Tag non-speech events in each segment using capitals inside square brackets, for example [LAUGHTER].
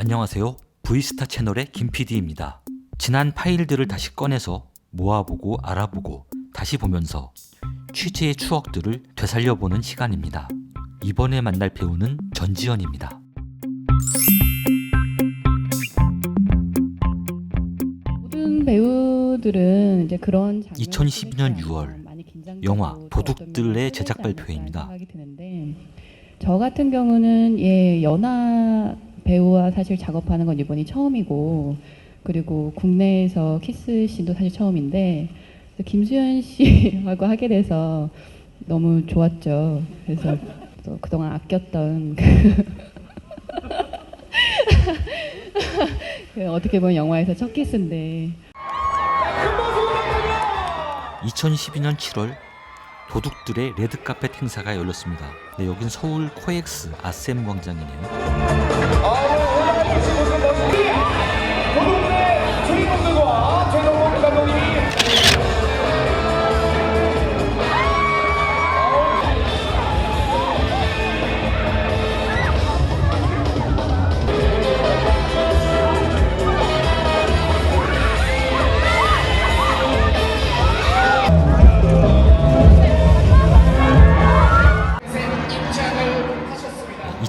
안녕하세요. 브이스타 채널의 김PD입니다. 지난 파일들을 다시 꺼내서 모아보고 알아보고 다시 보면서 취재의 추억들을 되살려보는 시간입니다. 이번에 만날 배우는 전지현입니다. 모든 배우들은 이제 그런 2012년 6월 영화 도둑들의 제작 드는데 저 같은 경우는 예 연하 배우와 사실 작업하는 건 이번이 처음이고 그리고 국내에서 키스 씬도 사실 처음인데 그래서 김수현 씨하고 하게 돼서 너무 좋았죠. 그래서 또 그동안 아꼈던 그 [LAUGHS] 어떻게 보면 영화에서 첫 키스인데 2012년 7월 도둑들의 레드카펫 행사가 열렸습니다. 네, 여긴 서울 코엑스 아셈 광장이네요.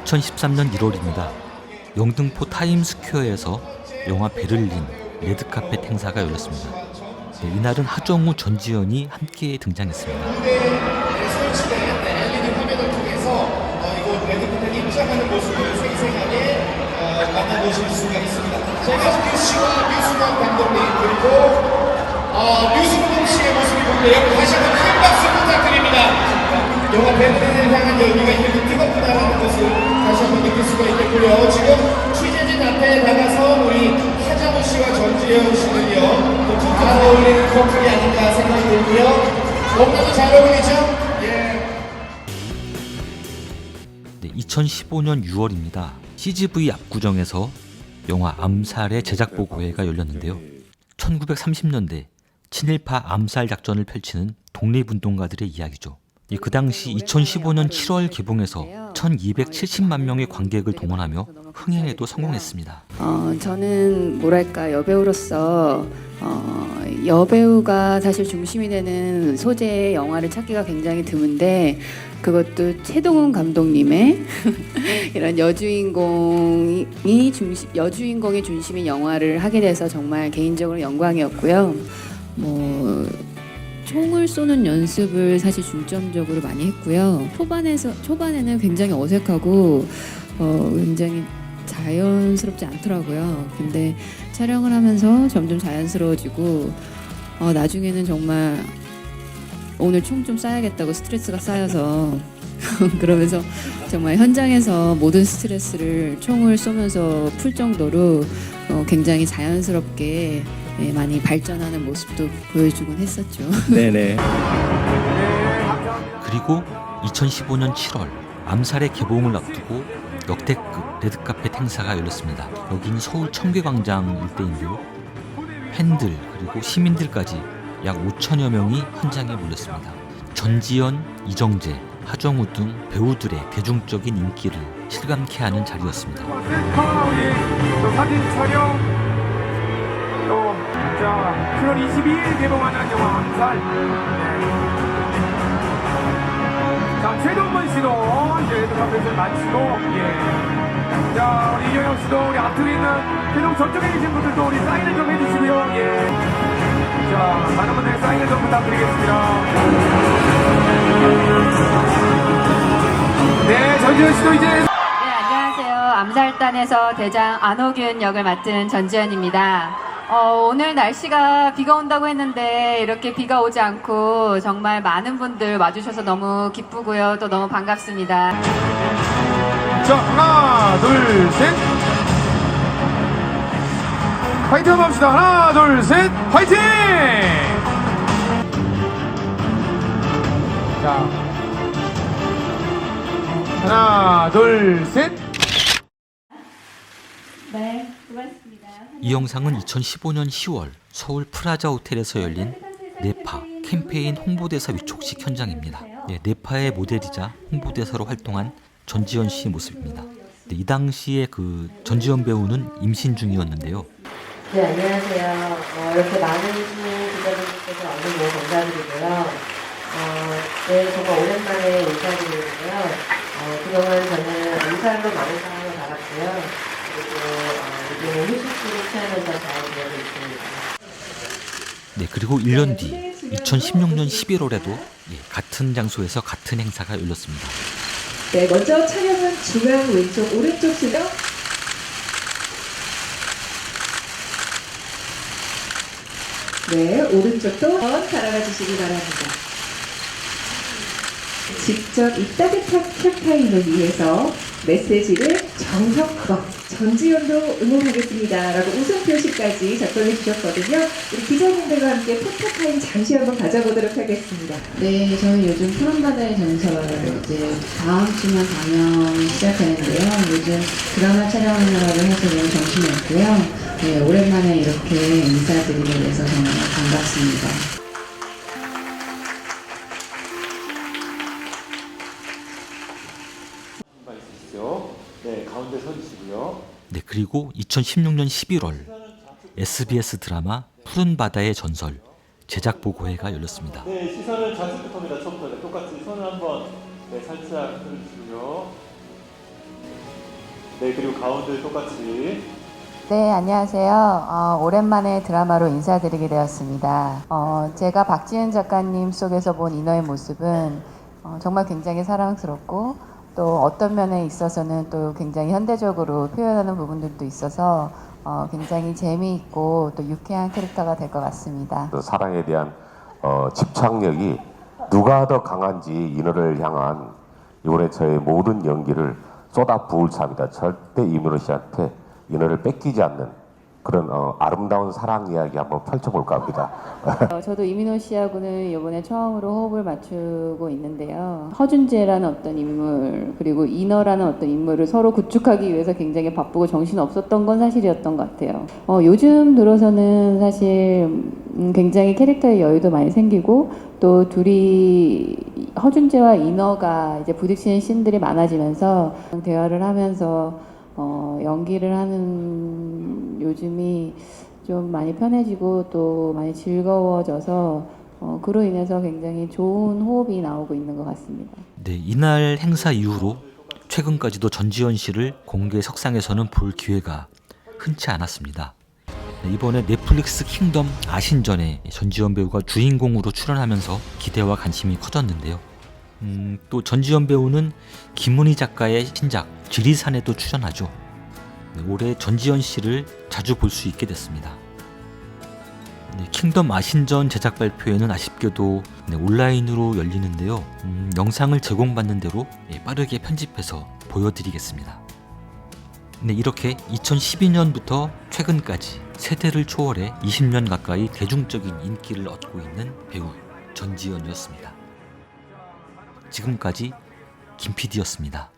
2013년 1월입니다. 영등포 타임스퀘어에서 영화 베를린 레드카펫 행사가 열렸습니다. 네, 이날은 하정우, 전지현이 함께 등장했습니다. 이하준규 씨와 류승환 감독님 그리고 어, 류승훈 씨의 모습이 보이네요. 다시 한번 큰 박수 부탁드립니다. 영화 베를린을 향한 열기가 이렇게 뜨겁구나라는 것을 다시 한번 느낄 수가 있겠고요. 지금 취재진 앞에 나가서 우리 하정우 씨와 전지현 씨는요, 또잘 어울리는 커플이 아닌가 생각이 들고요. 너무나도 잘 어울리죠? 예. 네, 2015년 6월입니다. CGV 압구정에서 영화 암살의 제작 보고회가 열렸는데요. 1930년대 친일파 암살 작전을 펼치는 독립운동가들의 이야기죠. 예, 그 당시 2015년 7월 개봉해서 1270만 명의 관객을 동원하며 흥행에도 성공했습니다. 어, 저는 뭐랄까 여배우로서 어, 여배우가 사실 중심이 되는 소재의 영화를 찾기가 굉장히 드문데 그것도 최동훈 감독님의 [LAUGHS] 이런 여주인공이 중심 여주인공이 중심인 영화를 하게 돼서 정말 개인적으로 영광이었고요. 뭐 총을 쏘는 연습을 사실 중점적으로 많이 했고요. 초반에서 초반에는 굉장히 어색하고 어, 굉장히 자연스럽지 않더라고요. 근데 촬영을 하면서 점점 자연스러워지고 어, 나중에는 정말 오늘 총 좀 쏴야겠다고 스트레스가 쌓여서 [LAUGHS] 그러면서 정말 현장에서 모든 스트레스를 총을 쏘면서 풀 정도로 어, 굉장히 자연스럽게 예, 많이 발전하는 모습도 보여주곤 했었죠. [LAUGHS] 네네. 그리고 2015년 7월 암살의 개봉을 앞두고 역대급 레드카펫 행사가 열렸습니다. 여긴 서울 청계광장 일대인데요. 팬들 그리고 시민들까지 약 5천여 명이 현장에 몰렸습니다. 전지현, 이정재, 하정우 등 배우들의 대중적인 인기를 실감케 하는 자리였습니다. 셀카에 또 사진 촬영 또 자 7월 22일 개봉하는 영화 암살 네. 자 최동건 씨도 이제 레드카펫을 마치고 예. 자 우리 이경영 씨도 우리 앞쪽에 있는 계속 저쪽에 계신 분들도 우리 사인을 좀 해주시고요 예. 자 많은 분들 사인을 좀 부탁드리겠습니다 네 전지현 씨도 이제 네, 안녕하세요. 암살단에서 대장 안호균 역을 맡은 전지현입니다. 어, 오늘 날씨가 비가 온다고 했는데 이렇게 비가 오지 않고 정말 많은 분들 와주셔서 너무 기쁘고요. 또 너무 반갑습니다. 자, 하나, 둘, 셋. 파이팅 한번 합시다. 하나, 둘, 셋. 파이팅! 자. 하나, 둘, 셋. 네, 수고하셨습니다. 이 영상은 2015년 10월 서울 프라자 호텔에서 열린 네파 캠페인 홍보대사 위촉식 현장입니다. 네, 네파의 모델이자 홍보대사로 활동한 전지현 씨의 모습입니다. 네, 이 당시에 그 전지현 배우는 임신 중이었는데요. 네, 안녕하세요. 어, 이렇게 많은 기자분들께서 와주셔서 너무 감사드리고요. 어, 네, 정말 오랜만에 인사드리는데요. 어, 그동안 저는 암살로 많은 사랑을 받았고요. 그리고 어, 네, 그리고 1년 뒤 2016년 11월에도 예, 같은 장소에서 같은 행사가 열렸습니다. 네, 먼저 촬영은 중앙 왼쪽 오른쪽 수정. 네, 오른쪽도 번 바라봐 주시기 바랍니다. 직접 이 따뜻한 캠페인을 위해서 메시지를 정성껏 전지현도 응원하겠습니다. 라고 웃음 표시까지 작성해 주셨거든요. 우리 기자님들과 함께 포토타임 잠시 한번 가져보도록 하겠습니다. 네, 저는 요즘 푸른바다의 전설 이제 다음 주면 방영 시작하는데요. 요즘 드라마 촬영하느라고 해서 너무 정신이 없고요. 네, 오랜만에 이렇게 인사드리게 돼서 정말 반갑습니다. 그리고 2016년 11월 SBS 드라마 푸른 바다의 전설 제작 보고회가 열렸습니다. 네, 시선은 좌측부터입니다. 처음부터 네, 똑같이 손을 한번 네, 살짝 들어주시고요. 네, 그리고 가운데 똑같이 네, 안녕하세요. 어, 오랜만에 드라마로 인사드리게 되었습니다. 어, 제가 박지은 작가님 속에서 본 인어의 모습은 어, 정말 굉장히 사랑스럽고 또 어떤 면에 있어서는 또 굉장히 현대적으로 표현하는 부분들도 있어서 어, 굉장히 재미있고 또 유쾌한 캐릭터가 될 것 같습니다. 그 사랑에 대한 어, 집착력이 누가 더 강한지 인어를 향한 이번에 저의 모든 연기를 쏟아 부을 참이다. 절대 이민호 씨한테 인어를 뺏기지 않는 그런 어, 아름다운 사랑 이야기 한번 펼쳐볼까 합니다. 어, 저도 이민호 씨하고는 이번에 처음으로 호흡을 맞추고 있는데요. 허준재라는 어떤 인물 그리고 인어라는 어떤 인물을 서로 구축하기 위해서 굉장히 바쁘고 정신 없었던 건 사실이었던 것 같아요. 어, 요즘 들어서는 사실 음, 굉장히 캐릭터의 여유도 많이 생기고 또 둘이 허준재와 인어가 이제 부딪히는 씬들이 많아지면서 대화를 하면서 어, 연기를 하는 요즘이 좀 많이 편해지고 또 많이 즐거워져서 어, 그로 인해서 굉장히 좋은 호흡이 나오고 있는 것 같습니다. 네, 이날 행사 이후로 최근까지도 전지현 씨를 공개 석상에서는 볼 기회가 흔치 않았습니다. 네, 이번에 넷플릭스 킹덤 아신전에 전지현 배우가 주인공으로 출연하면서 기대와 관심이 커졌는데요. 음, 또 전지현 배우는 김문희 작가의 신작 지리산에도 출연하죠. 네, 올해 전지현 씨를 자주 볼 수 있게 됐습니다. 네, 킹덤 아신전 제작 발표회는 아쉽게도 네, 온라인으로 열리는데요. 음, 영상을 제공받는 대로 예, 빠르게 편집해서 보여드리겠습니다. 네, 이렇게 2012년부터 최근까지 세대를 초월해 20년 가까이 대중적인 인기를 얻고 있는 배우 전지현이었습니다. 지금까지 김 PD였습니다.